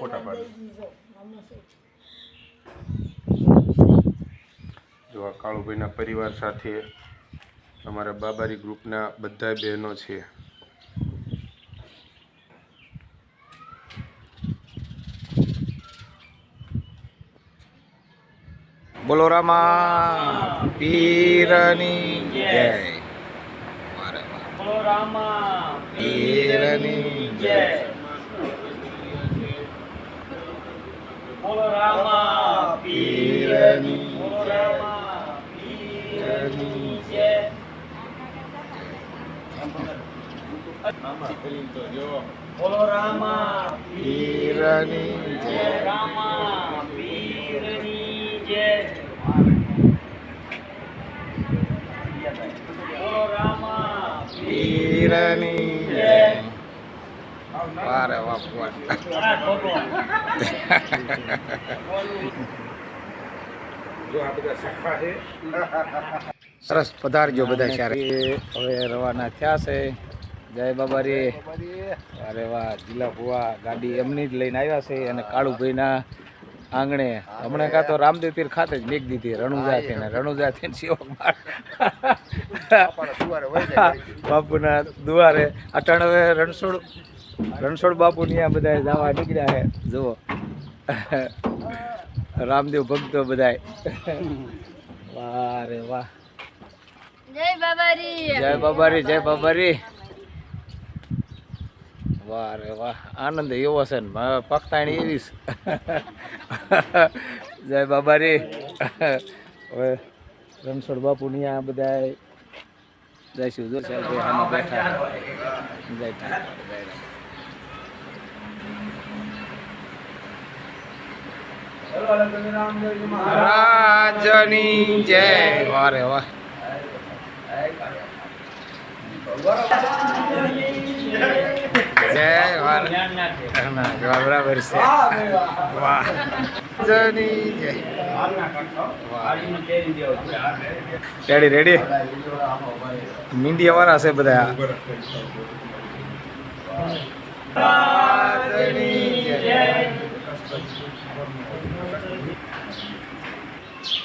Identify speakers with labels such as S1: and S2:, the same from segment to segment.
S1: ફોટા પાડો. જો આ કાળુભાઈના પરિવાર સાથે અમારા બાબારી ગ્રુપના બધા બહેનો છે.
S2: બોલો રામા પીરની જય.
S3: બોલો રામા પીરની જય. બોલો રામા પીરની બોલો રામા પીરની જય બોલો રામા પીરની જય રામા પીરની જય બોલો રામા પીરની
S2: વારે શાખા સરસ પધારજો બધા સારા હવે રવાના થયા છે. જય બાબા રે અરે વાહ જિલ્લા ભુવા ગાડી એમની જ લઈને આવ્યા છે અને કાળુભાઈના આંગણે. હમણાં કાં તો રામદેવ પીર ખાતે જ મેક દીધી ને રણુજાથી ને શિવક બાપુના દુવારે. અટણ હવે રણછોડ રણછોડ બાપુ આ બધા જવા નીકળ્યા છે જુઓ. રામદેવ ભક્તો બધાય વાહ રે વાહ.
S4: જય બાબારી.
S2: જય બાબારી જય બાબારી. વાહ રે વાહ. આનંદ એવો છે ને પખતાણી એવી છે. જય બાબારી. હવે રણછોડ બાપુ ની આ બધા જઈશું. જો બેઠા. બેઠા જય ઠાકોર, જય રામ. રાજની જય. વારે વાહ. જય બરાબર છે. વાહ. જની રેડી રેડી મીંડિયા વાળા છે બધા રાજની જય.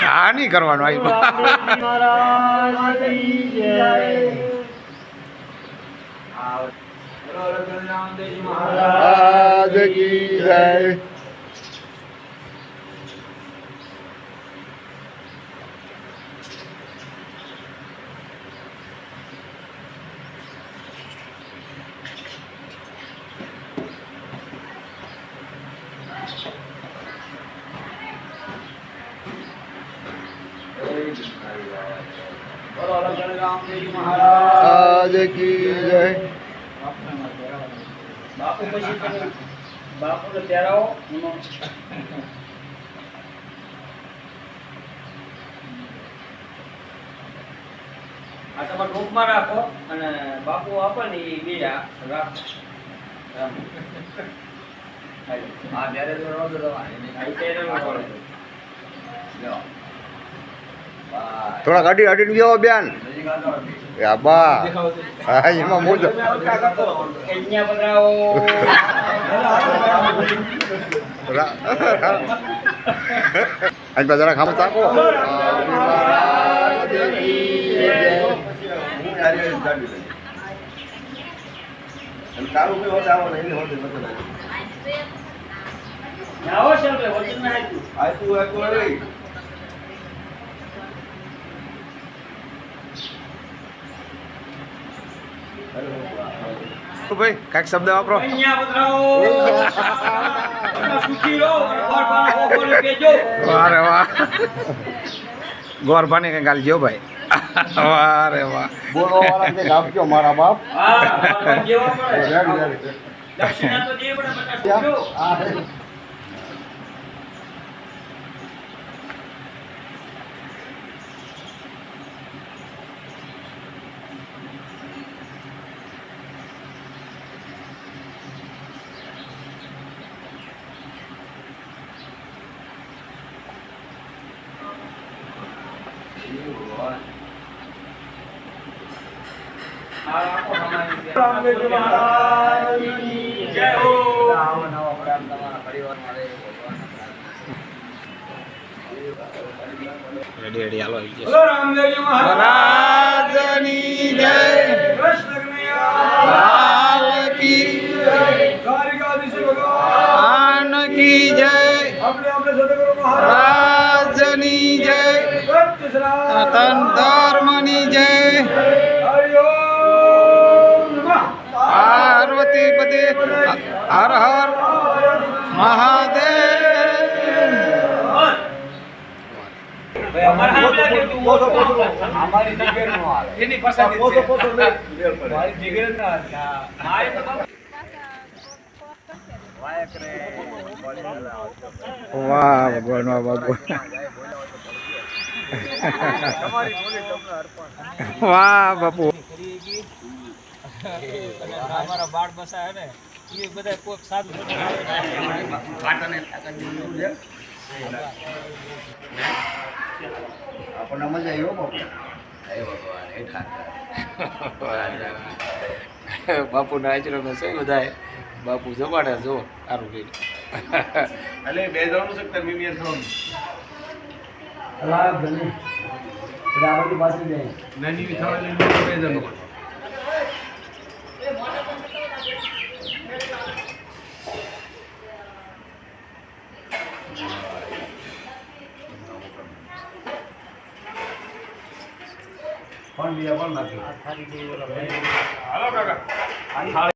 S2: કા નહીં કરવાનું આવી
S3: મહારાજની જય
S5: મહારાજ
S6: કી જય.
S3: મહારાજ
S6: કી જય
S3: બાપુ પછી બાપુને તેરાવો એમાં આ તમારે રૂપમાં રાખો અને બાપુ આપો ને એ બે રાખો. આમ.
S5: આ ત્યારે તો રવા દો આ ત્યારે રવા દો. લ્યો. બાય. થોડા
S6: ગાડી અડીને ગયો બેન એ બા
S2: હા
S6: એમાં મોજો
S3: અહીંયા પધરાવો.
S6: આજ બા જરા ખામો તાકો.
S7: સુખી
S2: ભાઈ કાંઈક શબ્દ વાપરો. વારે વાહ. ગોરભાને કંઈક હાલ જો ભાઈ. વાહ. રે વાહ બોલો
S6: મારા બાપ.
S3: દક્ષિણા તો દેવી પડે બધા જો.
S6: હા, હે. આ રાખો અમારી
S5: રામદેવ મહારાજની જય હો.
S2: રેડી રેડી હાલો આવી જશે
S8: રામદેવજી
S2: મહારાજ મહારાજની જય
S7: કૃષ્ણ કનૈયા
S2: કી જય ધર્મની જય
S7: હરિ
S5: ના
S3: મારે તો બાપુ
S5: વાહ ભગવાન વાહ ભગવાન
S2: વાહ બાપુ અમારા બાળ બસા ને એ બધા કોક સાધુ
S5: આપણને મજા આવી હો
S2: બાપુ બાપુના આચરણ છે બધા બાપુ જમાડે જો સારું લઈને
S5: અલે બે જવાનું છે તમે બે
S7: થવાનું
S3: અલા ભલે. રાવણ પાસે જાય.
S7: નાની
S5: વિથાવા લઈને બે જવાનું
S3: પણ નથી હાલો